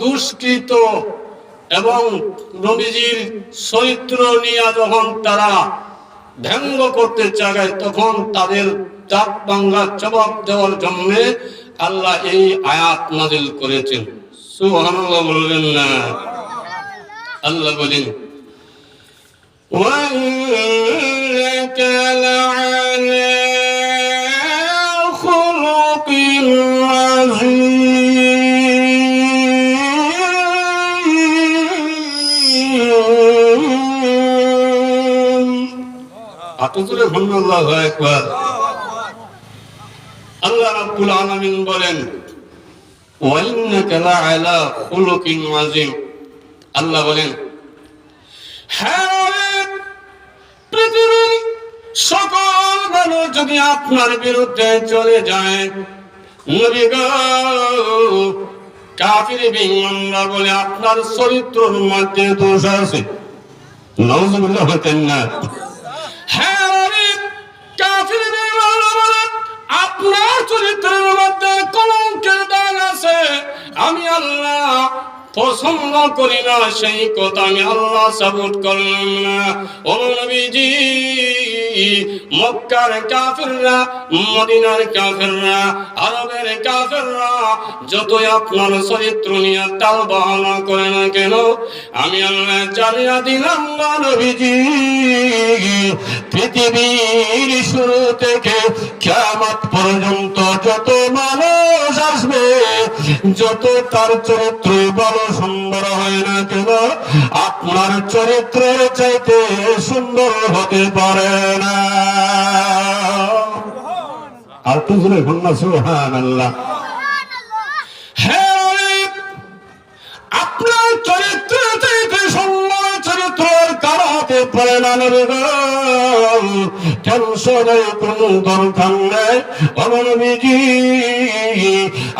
দুষ্কৃত এবং নবীজির চরিত্র নিয়ে যখন তারা ব্যঙ্গ করতে চায় তখন তাদের চাপ বাঙ্গা জবাব দেওয়ার জন্য আল্লাহ এই আয়াত নাজিল করেছেন সুবহানাল্লাহ বলবেন না আল্লাহ বলেন وإنك لعلى আল্লাহু আকবার। আল্লাহ রাব্বুল আলামিন বলেন, ওয়াইন্নাকা লাআলা খুলুকিন আযীম। আল্লাহ বলেন হ্যাঁ পৃথিবীর সকল মানুষ যদি আপনার বিরুদ্ধে চলে যায়, নবী কাফির বেঈমানরা বলে আপনার চরিত্রের মধ্যে দোষ আছে। নওয়াজুবিল্লাহ হতেন না হ্যাঁ নবী, কাফির বেঈমানরা বলে আপনার চরিত্রের মধ্যে কলঙ্কের দাগ আছে। আমি আল্লাহ পছন্দ করি না, সেই কথা আমি আল্লাহ সাপোর্ট করলাম না। ও নবীজি, মক্কার কাফেররা, মদিনার কাফেররা, আরবের কাফেররা, যতই আপনার চরিত্র নিয়ে তাল বাহানা করে না কেন, আমি আল্লাহ জানিয়ে দিলাম না নবীজি, পৃথিবীর শুরু থেকে কিয়ামত পর্যন্ত যত মানুষ আসবে, যত তার চরিত্র বড় সুন্দর হয় না কেন? আপনার চরিত্রের চাইতে সুন্দর হতে পারে না। আর তুজরে ঘন্না সুহান আল্লাহ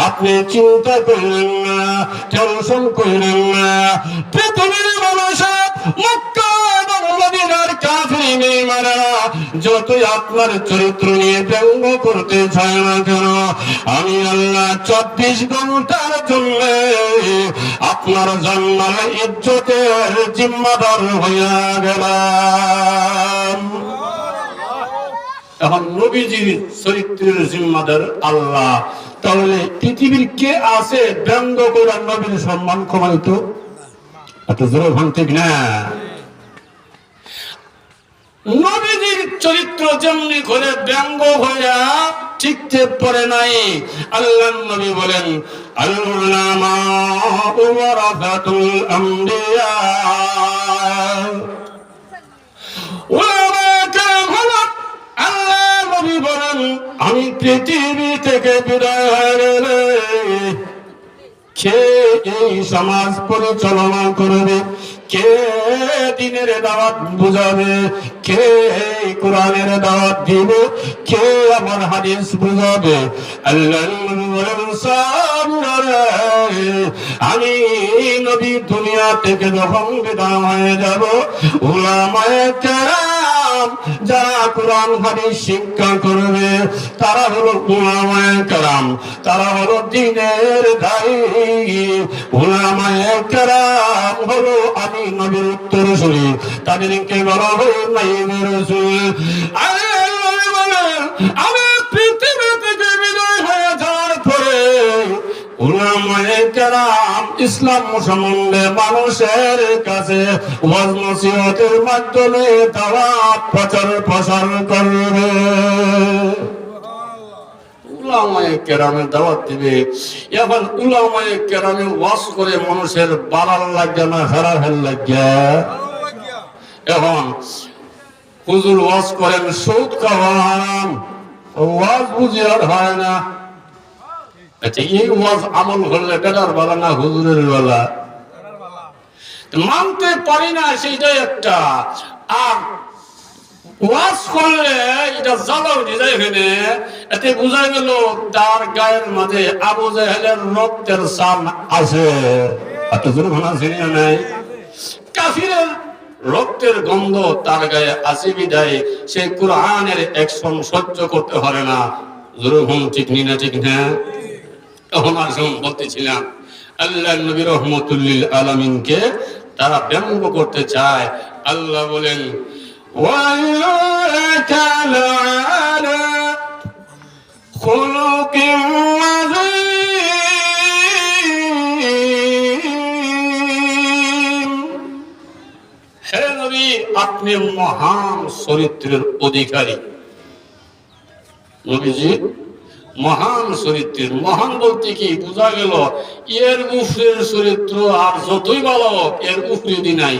আপনি চিন্তা করলেন না টেনশন করলেন না। পৃথিবীর মানুষের এবং যতই আপনার চরিত্র নিয়ে ব্যঙ্গ করতে চায় না কেন, আমি আল্লাহ চব্বিশ ঘণ্টার জন্য আপনার জন্মার ইজ্জতের জিম্মাদার হইয়া এখন নবীজির চরিত্রের জিম্মাদার আল্লাহ। তাহলে পৃথিবীর কে আছে ব্যঙ্গ করে নবীর সম্মান কমাইত? এত জোরে ভাঙতে না? নবীজির চরিত্র যেমনি করে ব্যঙ্গ হইয়া ঠিকতে পারে নাই, আল্লাহ নবী বলেন বলেন, আমি পৃথিবী থেকে বিদায় হয়ে কে এই সমাজ পরিচালনা করবে? কে দিনের দাওয়াত বুঝাবে? কে এই কোরআনের দাওয়াত দিবে? কে আমার হাদিস বুঝাবে? আমি নবী দুনিয়া থেকে যখন বিদায় হয়ে যাব কেরাম যারা কোরআন, হাদিস শিক্ষা করবে, তারা হলো উলামায়ে কেরাম। তারা হলো দিনের দায়ী। উলামায়ে কেরাম হলো আমি নবীর উত্তর শুনি তাদেরকে বলা হলো নাইবের ইসলাম সম্বন্ধে মানুষের কাছে মাধ্যমে দাওয়াত প্রচার প্রসার করবে উলামায়ে কেরামে দাওয়াত কেরামে করে মানুষের বাড়ার লাগে না খারাপ লাগে এখন হুজুর ওয়াজ করেন, সুদ খাওয়া হারাম, ওয়াজ বুঝি আর হয় না। আচ্ছা এই ওয়াজ আমল করলে বেটার বেলা না হুজুরের বেলা? মানতে পারি না, সেইটাই একটা। আর ওয়াজ করলে এটা জ্বালাও দিযায় এখানে এতে বোঝা গেল, তার গায়ের মাঝে আবু জাহেলের রক্তের সাম আছে। এত জোর ভাঙা ছিনিয়ে নাই। কাফিরের রক্তের গন্ধ তার গায়ে আসি বিদায় সে কোরআনের একশন সহ্য করতে পারে না। জোরহম ঠিক নি না ঠিক না? তখন আসুন বলতেছিলাম, আল্লাহ নবী রহমতুল্লিল আলমিনকে তারা ব্যঙ্গ করতে চায়। আল্লাহ বলেন ওয়াইলাকা লাআলা খুলুকিন আপনি মহান চরিত্রের অধিকারী। মহান চরিত্রের, মহান বলতে কি বোঝা গেল? এর উফরের চরিত্র আর যতই ভালো এর উফরি নাই।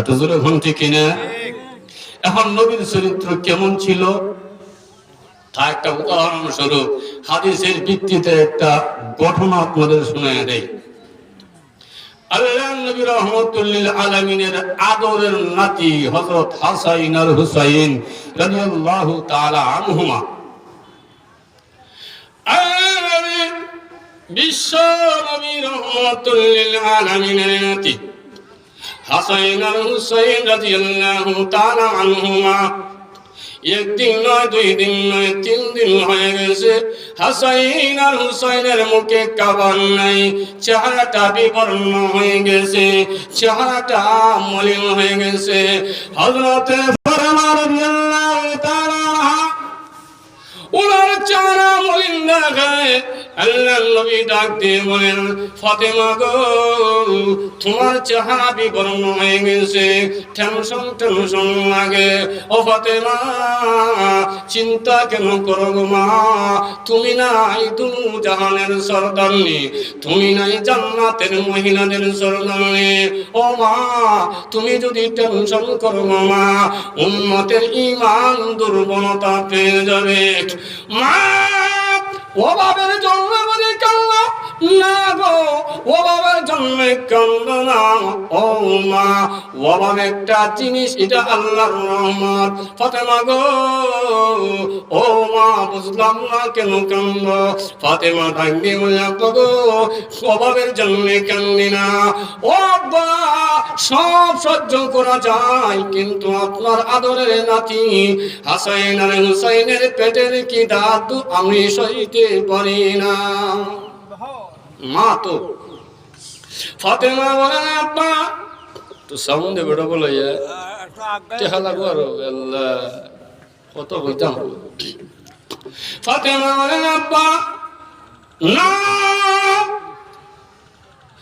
এত জোরে ঘন ঠিক কিনা। এখন নবীর চরিত্র কেমন ছিল? তা একটা উদাহরণস্বরূপ, হাদিসের ভিত্তিতে একটা ঘটনা আপনাদের শুনে দেয় আল্লাহ নবী রহমতুল্লিল আলমিনের আদরের নাতি হজরত হাসাইন আর হুসাইন রাদিয়াল্লাহু তাআলা আনহুমা। বিশ্ব নবী রহমতুল্লিল আলমিনের নাতি হাসাইন আর হুসাইন রাদিয়াল্লাহু তাআলা আনহুমা। একদিন নয়, দুই দিন নয়, তিন দিন হয়ে গেছে হাসাইন আর হুসাইনের মুখে কাবার নাই। চেহারাটা বিবর্ণ হয়ে গেছে। চেহারাটা মলিন হয়ে গেছে। হজরতে ওনার চেহারা মলিন দেখায়। আল্লাহ নবী ডাক দিয়ে বলেন, ফাতেমা গো, তোমার চেহারা বিবর্ণ হয়ে গেছে। টেনশন টেনশন লাগে। ও ফাতেমা, চিন্তা কেন করো গো মা? তুমি নাই দুনু জাহানের সরদারনি। তুমি নাই জান্নাতের মহিলাদের সরদারনি। ও মা, তুমি যদি টেনশন করো মা, উম্মতের ইমান দুর্বলতা পেয়ে যাবে। মা! অভাবের জন্য বলে কান্না না গো অভাবের জন্য কান্দ না ও মা অভাব একটা জিনিস, এটা আল্লাহর রহমত। ফাতেমা গো, ও মা, বুঝলাম না কেন কান্দ? ফাতেমা থাকবে বলে গো অভাবের জন্য কান্দি না। ও আব্বা, সব সহ্য করা যায়, কিন্তু আপনার আদরের নাতি হাসাইন আর হুসাইনের পেটের কি দাদু আমি সইতে পারি না। মা তো। ফাতেমা বলেন আব্বা। তো সাউন্ডে বেটা বলে টেহা লাগো আরও কত বইতাম ফাতেমা বলেন আব্বা। না ওবাবার জয় চলি না আব্বা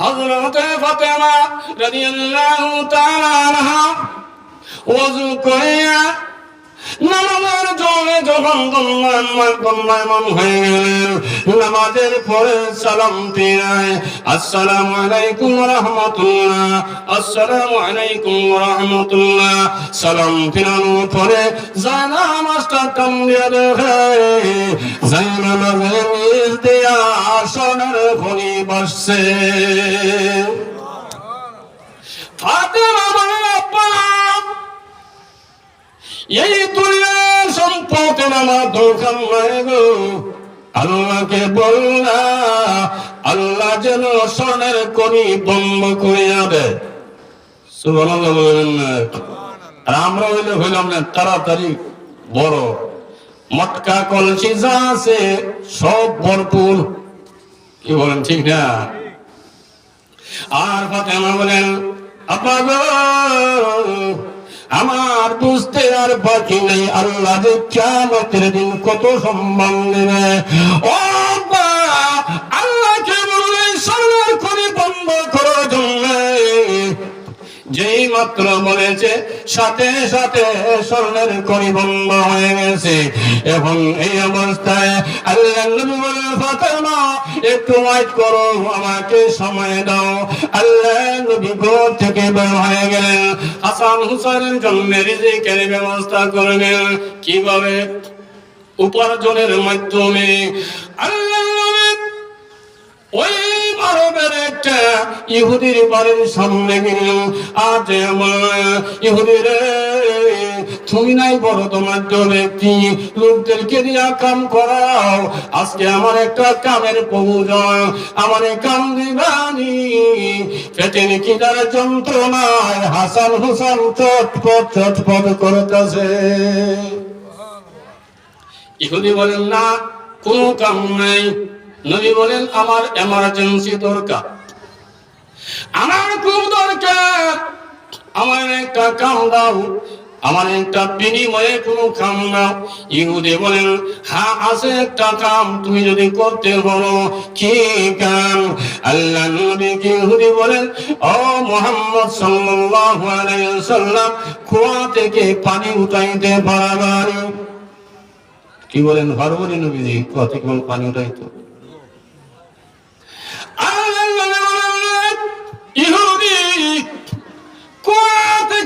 হযরত ফাতেমা রাদিয়াল্লাহু তাআলা আনহা ওযু করিয়া নামাজের জলে যখন গণ্যমান গণ্যমান হয়ে গেলেন নামাজের পরে সালাম ফিরায় আসসালামু আলাইকুম রহমতুল্লাহ আসসালামু আলাইকুম রহমতুল্লাহ। সালাম ফিরানোর পরে জানা মাস্টার কাম দিয়ে দেখে জানা মাঝে নিজ দেয়া আসনের খনি বসছে। ফাতেমা বলে আব্বা এই দুনিয়ার সম্পদের আমার দোকান গো। আল্লাহকে বললা আল্লাহ যেন স্বর্ণের করি বন্ধ করিয়া দেয় না। আর আমরা হইলে হইলাম না, তাড়াতাড়ি বড়। মটকা কলসি যা আছে সব ভরপুর। কি বলেন, ঠিক না? আর ফাতেমা বলেন আপা গো আমার বুঝতে আর বাকি নেই। আল্লাহ যে কিয়ামতের দিন কত সম্মান নেবে ও আল্লাহকে বললে সরকার করে বন্ধ করার জন্য যেই মাত্র বলেছে সাথে সাথে স্বর্ণের করি বন্ধ হয়ে গেছে। এবং এই অবস্থায় আল্লাহ একটু ওয়াইট করো, আমাকে সময় দাও। আল্লাহ থেকে বের হয়ে গেলেন। হাসান হুসাইনের জন্য রিজিকের ব্যবস্থা করবেন কীভাবে? উপার্জনের মাধ্যমে। আল্লাহ নবী ওই ইহুদির বাড়ির সামনে গেল। আজ আমার ইহুদির, তুমি নাই বড় তোমার ব্যক্তি। লোকদেরকে দিয়া কাম করাও। আজকে আমার একটা কামের প্রয়োজন। আমার কাম দিবানি। পেটের কিনার যন্ত্রণায় হাসান হুসান চটপট চটপট করতেছে। ইহুদি বলেন, না, কোনো কাম নাই। নবী বলেন, আমার এমার্জেন্সি দরকার। আমার খুব দরকার। আমার একটা কাম দাও, আমার একটা বিনিময়ে কোনো কাম দাও ইহুদে বলেন হ্যাঁ আছে একটা কাম, তুমি যদি করতে বলো, কি কাম? আল্লাহ নবী কি ইহুদি বলেন, ও মোহাম্মদ সাল্লাল্লাহু আলাইহি সাল্লাম কুয়া থেকে পানি উঠাইতে পারবানি কি বলেন হরবরি নবীজি, কুয়া থেকে পানি উঠাইতো?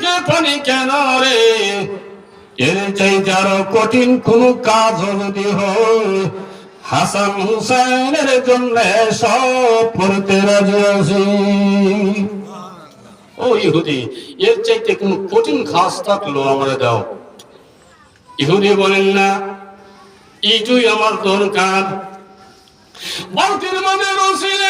থেকে পানি কেন রে? এর চাইতে আরও কঠিন কোন কাজ যদি হাসান হুসাইনের জন্য সব করতে রাজি আছি। ও ইহুদি, এর চাইতে কোন কঠিন কাজ থাকল আমার দাও। ইহুদি বলেন না, এইটুই আমার দরকার। বালতির মধ্যে রসিলে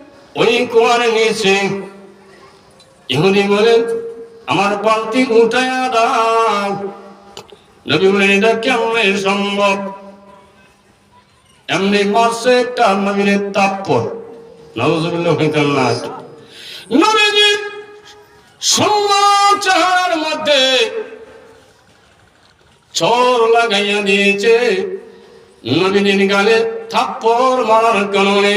ওই কুয়ার নিচে ইহুদি বলেন আমার বালতি উঠায়া দাও। নবী বলেন এটা কেমন সম্ভব? এমনি মাসে একটা নবীর তাপ্পর নবজুল্লাহ হইতাল্লাহ নবীজি চেহারার মধ্যে চর লাগাইয়া দিয়েছে। নবীনের গালে থাপ্পর মারার কারণে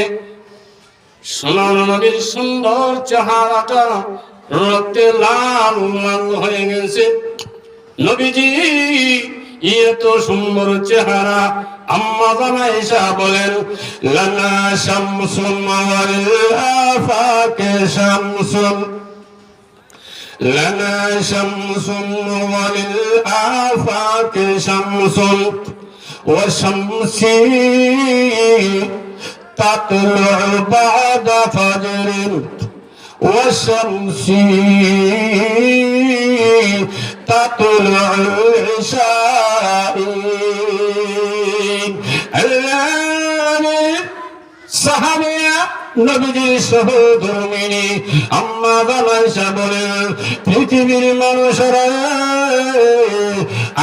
সোনার নবীর সুন্দর চেহারাটা রক্তে লাল লাল হয়ে গেছে। নবীজি, এত সুন্দর চেহারা, আম্মা জানা ঈশা বলেন, লানা শামসুন ওয়ালাফাকে শামসুন। লানা শামসুন ওয়ালাফাকে শামসুন। ওয়া শামসি تطلع بعد فجر والشمس تطلع عشاء. صحابي নবীজির সহধর্মিনী আম্মা বাবাইসা বলেন পৃথিবীর মানুষরা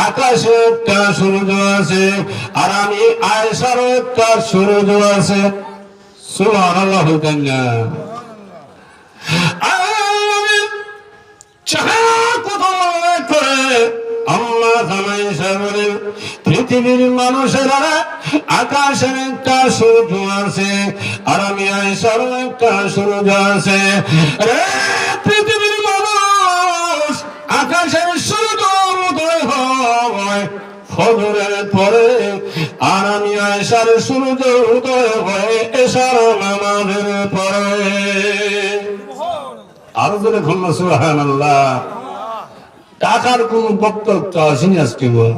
আকাশে একটা সূর্য আছে আর আমি আয়সার একটা সূর্য আছে। সুবহানাল্লাহ আম্মা পৃথিবীর মানুষেরা আকাশের একটা সূর্য আছে আর আমি আয়সার একটা সূর্য আছে। পৃথিবীর মানুষ, আকাশের সূর্য পরে আর আমি আয়সার সূর্য উদয় এসার পরে। আরও ঘুমা সুহান আল্লাহ টাকার কোন বক্তব্য আসেনি আজকে গো।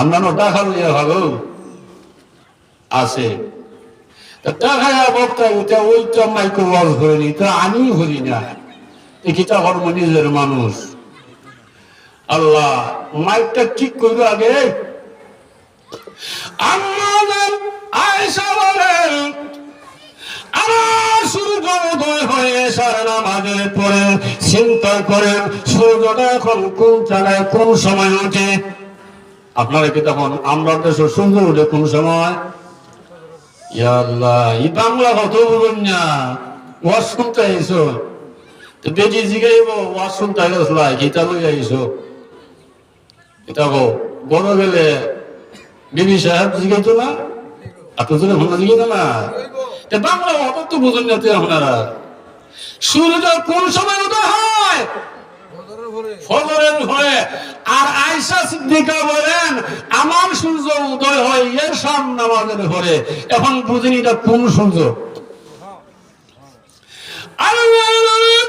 আমরা টাকা লইয়া ভালো? আছে। টাকা বক্তব্য ওইটা মাইক্রো ওয়াজ করিনি তা আমি করি না। একিটা কর্ম নিজের মানুষ? আল্লাহ, মাইকটা ঠিক করবে আগে। আমার সূর্য উদয় হয়ে সারা নামাজের পরে চিন্তা করেন, সূর্যটা এখন কোন জায়গায় কোন সময় ওঠে আপনারা কি তখন আমরা দেশের সূর্য উঠে কোন সময়? বাংলা কত বলুন না। ওয়াজ শুনতে আইসো তো বেজি জিগাইব, ওয়াজ শুনতে গীতা লই আইসো এটা গো বড় গেলে বিবি সাহেব না? জন্য ভালো না? বাংলা তো বুঝুন না আপনারা। সূর্য কোন সময় উদয় হয়? ফজরের ঘরে। আর আয়সা সিদ্দিকা বলেন আমার সূর্য উদয় হয় এর সাম নামাজের ঘরে। এখন বুঝিনি এটা কোন সূর্য। রাহমাতুল্লিল আলামিনের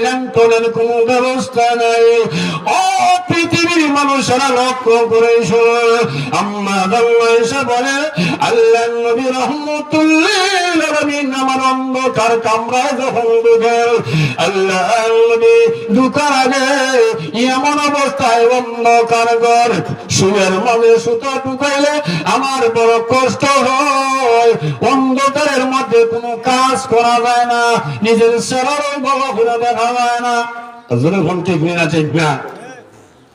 ল্যাম্পটনের কোনো ব্যবস্থা নাই। অপৃথিবী মানুষেরা লক্ষ্য করে এসে বলে, আল্লাহ আমার অন্ধকার কামরায় যখন ঢুকে আল্লাহ নবী আগে এমন অবস্থায় অন্ধকার ঘর সুতো আমার বড় কষ্ট হয়। অন্ধকারের মধ্যে কোনো কাজ করা যায় না, নিজের সেরারও বড় ঘুরে দেখা যায় না। জোরে ঠিক না ঠিক না।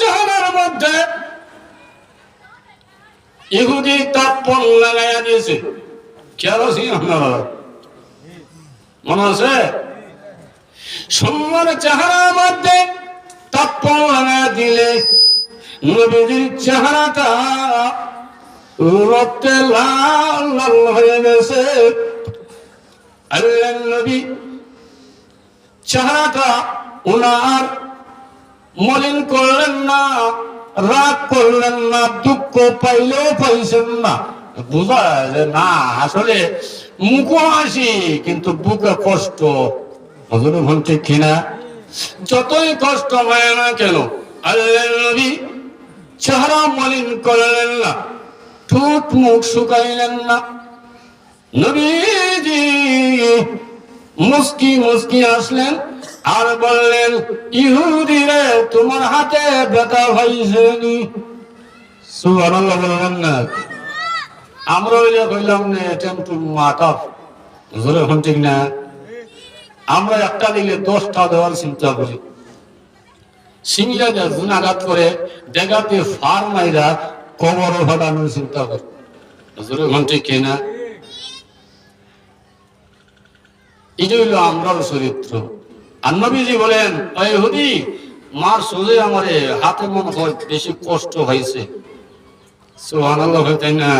চেহারার মধ্যে ইহুদি তাপ্পন লাগাইয়া দিয়েছে। কেরোসিন মনে আছে? সুন্দর চেহারার মধ্যে তাপ্পন লাগাইয়া দিলে নবীজির চেহারাটা রক্তে লাল লাল হয়ে গেছে। আল্লাহ নবী চেহারাটা ওনার মলিন করলেন না, রাগ করলেন না, দুঃখ পাইলেও পাইছেন না। বোঝা যে না, আসলে মুখ হাসি, কিন্তু বুকে কষ্ট। হজুর কিনা যতই কষ্ট হয় না কেন চেহারা মলিন করলেন না, ঠোঁট মুখ শুকাইলেন না। নবীজি মুস্কি মুস্কি আসলেন আর বললেন ইহুদি রে তোমার হাতে ব্যথা হয়েছে নি সুবহানাল্লাহ বললেন না আমরা ওইলে কইলাম না টেম্পু মাতাফ জোরে এখন ঠিক না? আমরা একটা দিলে দশটা দেওয়ার চিন্তা করি। সিংলা জুনাঘাত করে দেখাতে ফার মাইরা কবর চিন্তা করি। জোরে চরিত্র। আর নবীজি বলেন মার সোজে আমারে হাতে মনে হয় বেশি কষ্ট হয়েছে। সোহান আল্লাহ তাই না।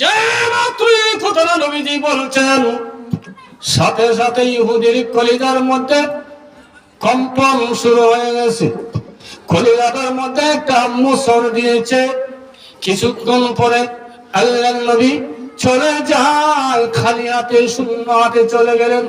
যে মাত্র কথাটা নবীজি বলছেন, সাথে সাথে ইহুদির কলিজার মধ্যে কম্পন শুরু হয়ে গেছে। কলিজাটার মধ্যে একটা মুসর দিয়েছে। কিছুক্ষণ পরে আল্লাহ নবী চলে যায় খালি হাতে শূন্য হাতে চলে গেলেন।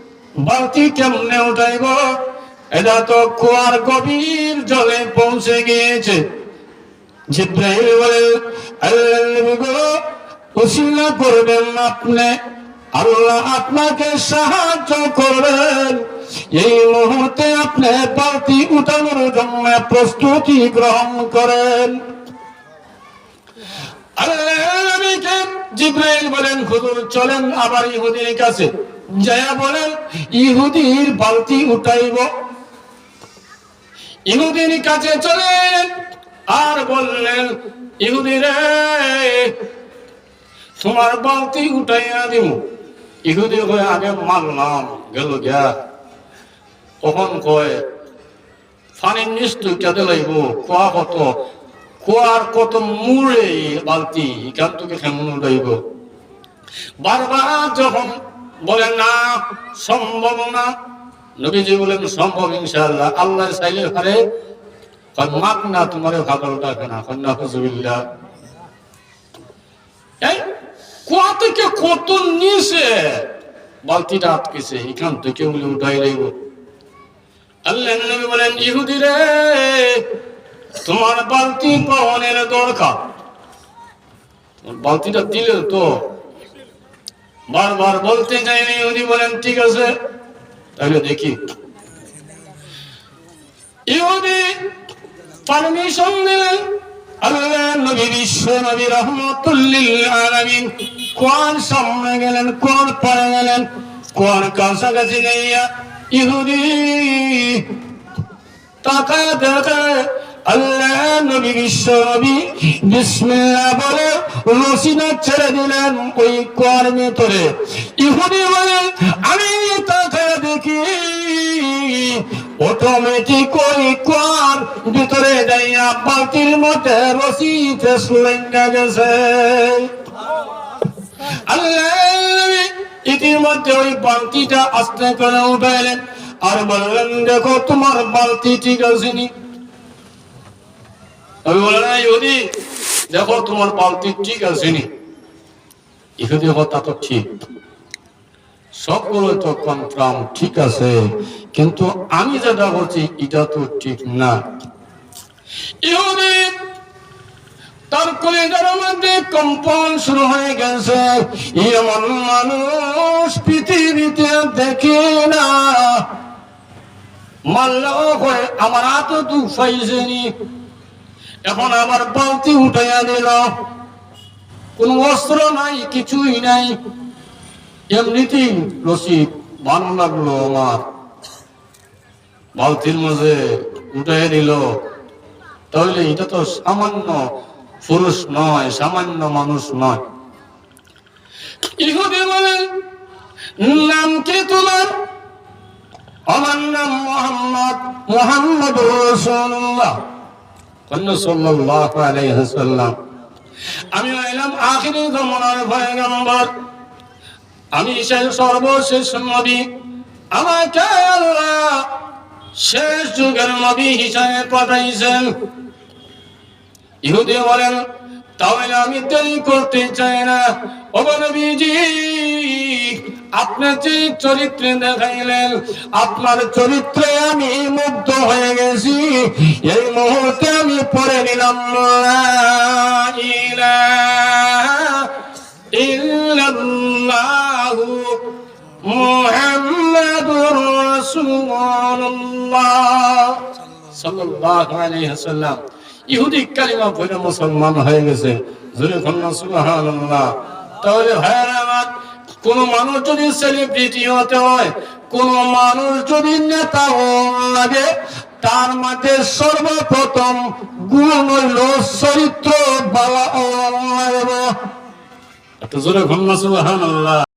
বালতি কেমনে উঠাইব? এটা তো কুয়ার গভীর জলে পৌঁছে গিয়েছে। ওসিলা করবেন আপনি। আল্লাহ আপনাকে সাহায্য করবেন। এই মুহূর্তে আপনি বালতি উঠানোর জন্য প্রস্তুতি গ্রহণ করেন। আল্লাহ জিব্রাইল বলেন, হুজুর, চলেন আবার ইহুদির কাছে। জয়া বলেন, ইহুদির বালতি উঠাইব। ইহুদির কাছে চলেন, আর বললেন ইহুদি রে তোমার বালতি উঠাইয়া দিব। ইহুদি কয়ে আগে মানলাম গেল গিয়া। কখন কয় ফানির নিশ্চয় কেটে লাগবো খোয়া কত খোয়ার কত মুড়ে বালতি, এখান থেকে কেমন লাগব বারবার যখন বলে না, সম্ভব না। নবীজি বলেন, সম্ভব ইনশাআল্লাহ। আল্লাহ চাইলে পারে মাক না তোমার ডাকে না কন্যা ফজবিল্লা থেকে কত বালতিটা আটকেছে উঠাই বলেন রে, তোমার বালতি পাওয়ানের দরকার। বালতিটা দিলে তো বারবার বলতে চাইনি ইহুদি বলেন, ঠিক আছে। তাহলে দেখি। ইহুদি পারমিশন দিলেন কোন গেলেন কোন পরে গেলেন কোন কাছাকাছি গিয়া ইহুদি তাকায় দেখায় আল্লাহ নবী বিশ্ব বিসমিল্লাহ বলে রসিদা ছেড়ে দিলেন ওই কোয়ার ভেতরে ইহুদি বলে, আমি তাকায় দেখি। অটোমেটিক ওই কোয়ার ভিতরে যাইয়া বালতির মতে রসি ফেস লেঙ্গা গেছে। আল্লাহ ইতিমধ্যে ওই বালতিটা আস্তে করে উঠাইলেন আর বললেন, দেখো, তোমার বালতি ঠিক আছে আমি বললেন "এই ইহুদি, দেখো তোমার বালতি ঠিক আছে নি? কথা তো ঠিক। কনফার্ম ঠিক আছে, কিন্তু আমি যেটা বলছি, এটা তো ঠিক না। কম্পন শুরু হয়ে গেছে। এমন মানুষ পৃথিবীতে দেখে না। মারলেও হয় আমার হাতে দুঃখ এখন আবার বালতি উঠাইয়া দিল কোন অস্ত্র নাই, কিছুই নাই। এমনিতেই রসিদ ভালো লাগল আমার। বালতির মাঝে উঠাইয়া দিল তাহলে এটা তো সামান্য পুরুষ নয়, সামান্য মানুষ নয়। নাম কি তোমার? আমার নাম মোহাম্মদ মোহাম্মদ রসুল্লাহ সাল্লাল্লাহু আলাইহি ওয়াসাল্লাম। আমি হইলাম আখিরি জমানার পয়গম্বর। আমি সেই সর্বশেষ নবী। আমাকে আল্লাহ শেষ যুগের নবী হিসাবে পাঠাইছেন। ইহুদি বলেন, তাহলে আমি দেরি করতে চাই না। অবনবীজি আপনি যে চরিত্রে দেখাইলেন, আপনার চরিত্রে আমি মুগ্ধ হয়ে গেছি। এই মুহূর্তে আমি পড়ে নিলাম ইহুদি কালিমা পড়ে মুসলমান হয়ে গেছে। তাহলে ভাইরা কোন মানুষ যদি সেলিব্রিটি হতে হয়, কোন মানুষ যদি নেতা লাগে তার মাঝে সর্বপ্রথম গুণ হইল চরিত্র বাবা জোরে কন্যা সুবহানাল্লাহ।